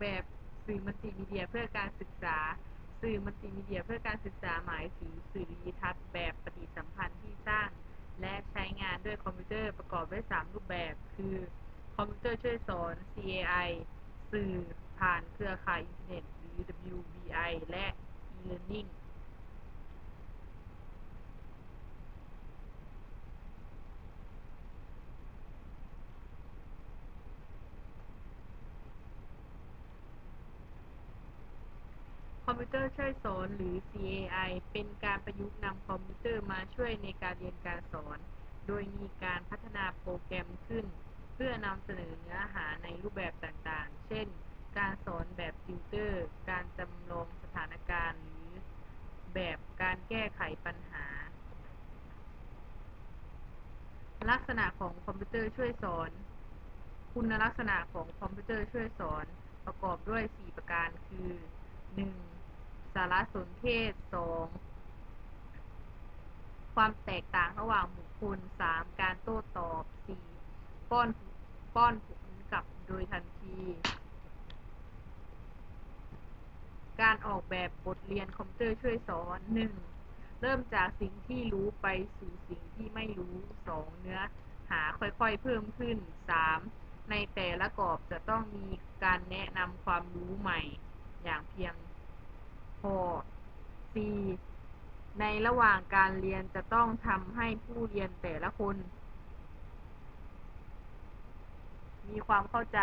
แบบสื่อมัลติมีเดียเพื่อการศึกษา สื่อมัลติมีเดียเพื่อการศึกษาหมายถึงสื่อดิจิทัลแบบปฏิสัมพันธ์ที่สร้าง และใช้งานด้วยคอมพิวเตอร์ประกอบด้วย 3 รูปแบบ คือคอมพิวเตอร์ช่วยสอน CAI สื่อผ่านเครือข่ายอินเทอร์เน็ตหรือ WBI และ e-learning คอมพิวเตอร์ช่วยสอน หรือ CAI เป็นการประยุกต์นำคอมพิวเตอร์มาช่วยในการเรียนการสอน โดยมีการพัฒนาโปรแกรมขึ้น เพื่อนำเสนอเนื้อหาในรูปแบบต่างๆ เช่น การสอนแบบติวเตอร์ การจำลองสถานการณ์ หรือแบบการแก้ไขปัญหา ลักษณะของคอมพิวเตอร์ช่วยสอน คุณลักษณะของคอมพิวเตอร์ช่วยสอนประกอบด้วย 4 ประการคือ 1. สารสนเทศ 2. ความแตกต่างระหว่างบุคคล 3. การโต้ตอบ 4. ป้อนป้อนผลกลับโดยทันที การออกแบบบทเรียนคอมพิวเตอร์ช่วยสอน 1. เริ่มจากสิ่งที่รู้ไปสู่สิ่งที่ไม่รู้ 2. เนื้อหาค่อยๆเพิ่มขึ้น 3. ในแต่ละกรอบจะต้องมีการแนะนำความรู้ใหม่อย่างเพียง พอ 4. ในระหว่างการเรียนจะต้องทำให้ผู้เรียนแต่ละคนมีความเข้าใจ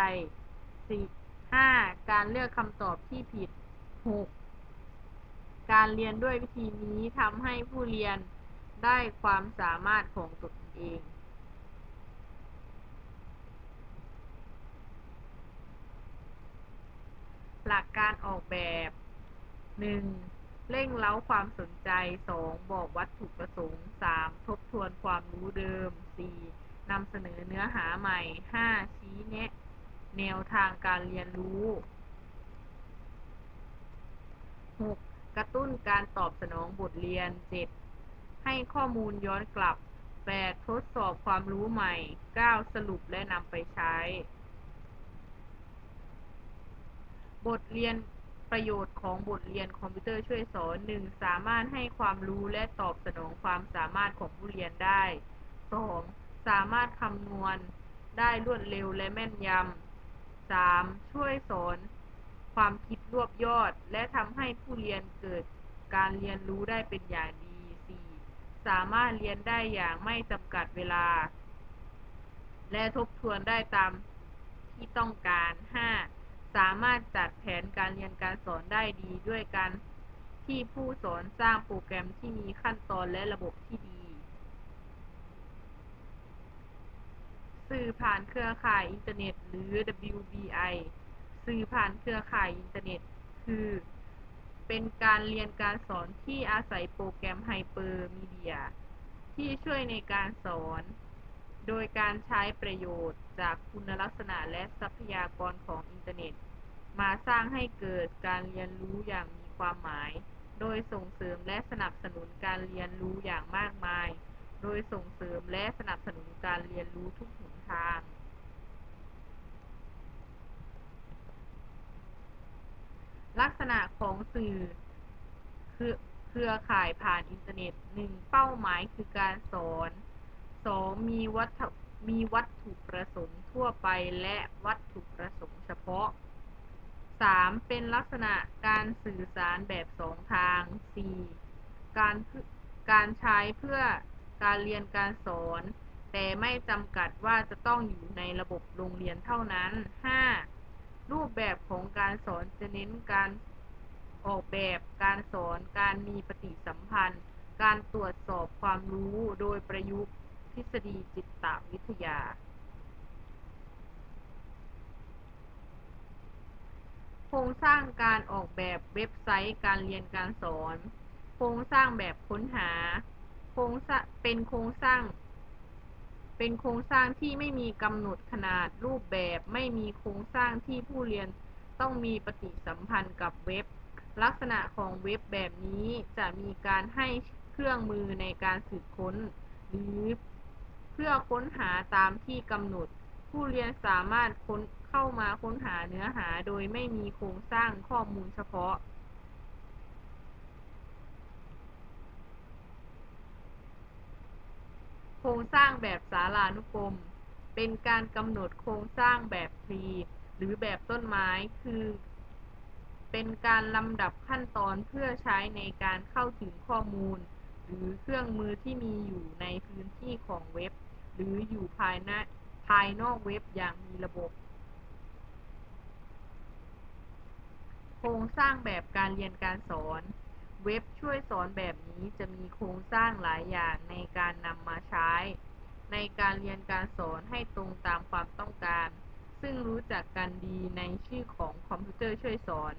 5. การเลือกคำตอบที่ผิด 6. การเรียนด้วยวิธีนี้ทำให้ผู้เรียนได้ความสามารถของตนเอง หลักการออกแบบ 1. เร่งเร้าความสนใจ 2. บอกวัตถุประสงค์ 3. ทบทวนความรู้เดิม 4. นำเสนอเนื้อหาใหม่ 5. ชี้แนะแนวทางการเรียนรู้ 6. กกระตุ้นการตอบสนองบทเรียน 7. ให้ข้อมูลย้อนกลับ 8. ทดสอบความรู้ใหม่ 9. สรุปและนำไปใช้ บทเรียน ประโยชน์ของบทเรียนคอมพิวเตอร์ช่วยสอน 1. สามารถให้ความรู้และตอบสนองความสามารถของผู้เรียนได้ 2. สามารถคำนวณได้รวดเร็วและแม่นยำ 3. ช่วยสอนความคิดรวบยอด และทำให้ผู้เรียนเกิดการเรียนรู้ได้เป็นอย่างดี 4. สามารถเรียนได้อย่างไม่จำกัดเวลา และทบทวนได้ตามที่ต้องการ 5. สามารถจัดแผนการเรียนการสอนได้ดีด้วยการที่ผู้สอนสร้างโปรแกรมที่มีขั้นตอนและระบบที่ดี สื่อผ่านเครือข่ายอินเทอร์เน็ต หรือ WBI สื่อผ่านเครือข่ายอินเทอร์เน็ต คือ เป็นการเรียนการสอนที่อาศัยโปรแกรมไฮเปอร์มีเดีย ที่ช่วยในการสอน โดยการใช้ประโยชน์จากคุณลักษณะและทรัพยากรของอินเทอร์เน็ต มาสร้างให้เกิดการเรียนรู้อย่างมีความหมาย โดยส่งเสริมและสนับสนุนการเรียนรู้อย่างมากมาย โดยส่งเสริมและสนับสนุนการเรียนรู้ทุกหนทางลักษณะของสื่อคือเครือข่ายผ่านอินเทอร์เน็ต 1. เป้าหมายคือการสอน 2. มีวัตถุประสงค์ทั่วไปและวัตถุประสงค์เฉพาะ 3. เป็นลักษณะการสื่อสารแบบสองทาง 4. การการใช้เพื่อการเรียนการสอนแต่ไม่จำกัดว่าจะต้องอยู่ในระบบโรงเรียนเท่านั้น 5. รูปแบบของการสอนจะเน้นการออกแบบการสอนการมีปฏิสัมพันธ์ การตรวจสอบความรู้โดยประยุกต์ทฤษฎีจิตวิทยา โครงสร้างการออกแบบเว็บไซต์การเรียนการสอน โครงสร้างแบบค้นหาเป็นโครงสร้าง เป็นโครงสร้างที่ไม่มีกำหนดขนาดรูปแบบ ไม่มีโครงสร้างที่ผู้เรียนต้องมีปฏิสัมพันธ์กับเว็บ ลักษณะของเว็บแบบนี้จะมีการให้เครื่องมือในการสืบค้น หรือเพื่อค้นหาตามที่กำหนด ผู้เรียนสามารถเข้ เข้ามาค้นหาเนื้อหาโดยไม่มีโครงสร้างข้อมูลเฉพาะโครงสร้างแบบสารานุกรม เป็นการกำหนดโครงสร้างแบบทรีหรือแบบต้นไม้ คือ เป็นการลำดับขั้นตอนเพื่อใช้ในการเข้าถึงข้อมูล หรือเครื่องมือที่มีอยู่ในพื้นที่ของเว็บ หรืออยู่ภายในภายนอกเว็บอย่างมีระบบ โครงสร้างแบบการเรียนการสอน เว็บช่วยสอนแบบนี้จะมีโครงสร้างหลายอย่างในการนำมาใช้ ในการเรียนการสอนให้ตรงตามความต้องการ ซึ่งรู้จักกันดีในชื่อของคอมพิวเตอร์ช่วยสอน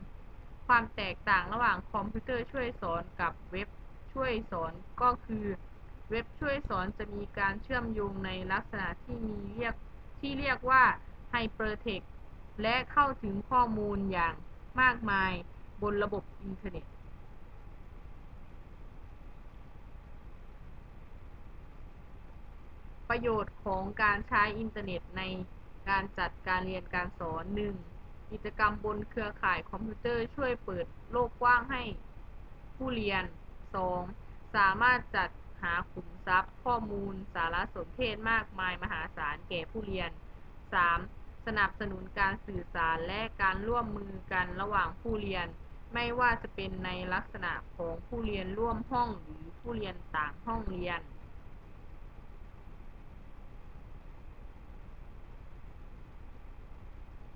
ความแตกต่างระหว่างคอมพิวเตอร์ช่วยสอนกับเว็บช่วยสอนก็คือ เว็บช่วยสอนจะมีการเชื่อมโยงในลักษณะที่มีเรียกที่เรียกว่าไฮเปอร์เทกและเข้าถึงข้อมูลอย่าง มากมายบนระบบอินเทอร์เน็ตประโยชน์ของการใช้อินเทอร์เน็ตในการจัดการเรียนการสอน 1. กิจกรรมบนเครือข่ายคอมพิวเตอร์ช่วยเปิดโลกกว้างให้ผู้เรียน 2. สามารถจัดหาขุมทรัพย์ ข้อมูล สารสนเทศมากมายมหาศาลแก่ผู้เรียน 3. สนับสนุนการสื่อสารและการร่วมมือกันระหว่างผู้เรียน ไม่ว่าจะเป็นในลักษณะของผู้เรียนร่วมห้องหรือผู้เรียนต่างห้องเรียน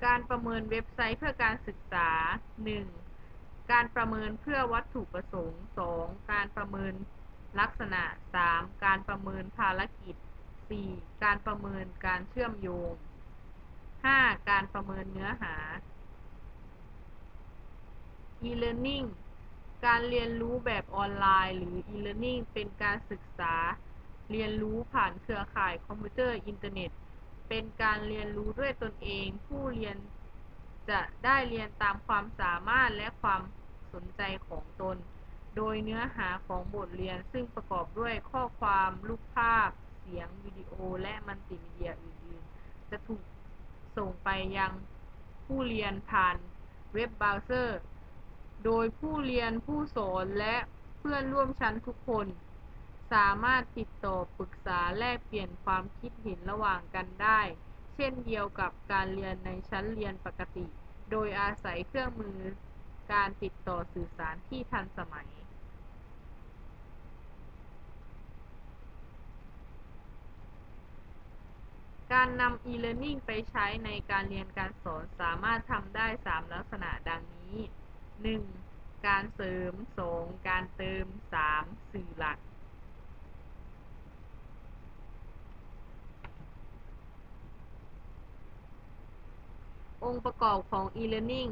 การประเมินเว็บไซต์เพื่อการศึกษา 1. การประเมินเพื่อวัตถุประสงค์ 2. การประเมินลักษณะ 3. การประเมินภารกิจ 4. การประเมินการเชื่อมโยง 5. การประเมินเนื้อหา e-learning การเรียนรู้แบบออนไลน์หรือ e-learning เป็นการศึกษาเรียนรู้ผ่านเครือข่ายคอมพิวเตอร์อินเทอร์เน็ต เป็นการเรียนรู้ด้วยตนเอง ผู้เรียนจะได้เรียนตามความสามารถและความสนใจของตน โดยเนื้อหาของบทเรียนซึ่งประกอบด้วยข้อความ รูปภาพ เสียง วิดีโอ และมัลติมีเดียอื่น ๆ จะถูก ส่งไปยังผู้เรียนผ่านเว็บเบราว์เซอร์ โดยผู้เรียนผู้สอนและเพื่อนร่วมชั้นทุกคน สามารถติดต่อปรึกษาแลกเปลี่ยนความคิดเห็นระหว่างกันได้ เช่นเดียวกับการเรียนในชั้นเรียนปกติ โดยอาศัยเครื่องมือการติดต่อสื่อสารที่ทันสมัย การนำ e-learning ไปใช้ในการเรียนการสอนสามารถทำได้3ลักษณะดังนี้ 1. การเสริม 2. การเติม 3. สื่อหลักองค์ประกอบของ e-learning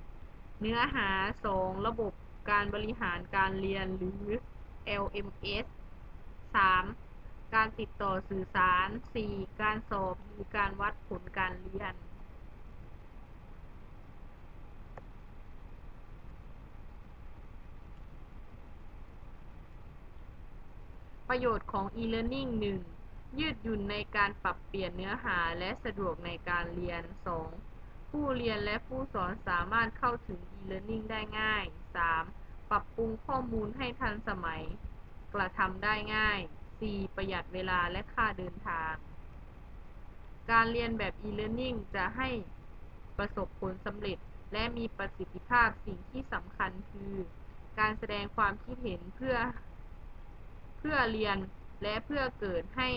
1. เนื้อหา 2. ระบบการบริหารการเรียนหรือ LMS 3. การติดต่อสื่อสาร 4. การสอบ หรือการวัดผลการเรียนประโยชน์ของ e-learning 1. ยืดหยุ่นในการปรับเปลี่ยนเนื้อหาและสะดวกในการเรียน 2. ผู้เรียนและผู้สอนสามารถเข้าถึง e-learning ได้ง่าย 3. ปรับปรุงข้อมูลให้ทันสมัย กระทำได้ง่าย 4. ประหยัดเวลาและค่าเดินทาง การเรียนแบบ e-learning จะให้ประสบผลสำเร็จและมีประสิทธิภาพสิ่งที่สำคัญคือ การแสดงความคิดเห็นเพื่อ เพื่อเรียนและเพื่อเกิดให้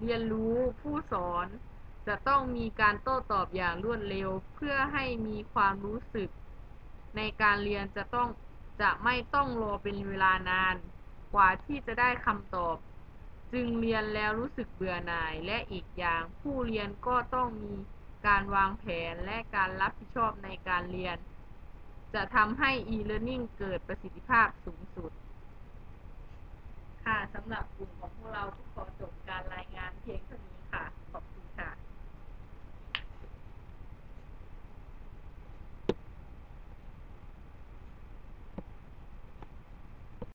เรียนรู้ผู้สอน จะต้องมีการโต้ตอบอย่างรวดเร็ว เพื่อให้มีความรู้สึก ในการเรียนจะต้อง จะไม่ต้องรอเป็นเวลานานกว่าที่จะได้คำตอบ จึงเรียนแล้วรู้สึกเบื่อหน่าย และอีกอย่างผู้เรียนก็ต้องมีการวางแผนและการรับผิดชอบในการเรียน จะทำให้ e-learning เกิดประสิทธิภาพสูงสุด ค่ะสำหรับกลุ่มของพวกเราก็ขอจบการรายงานเพียงเท่านี้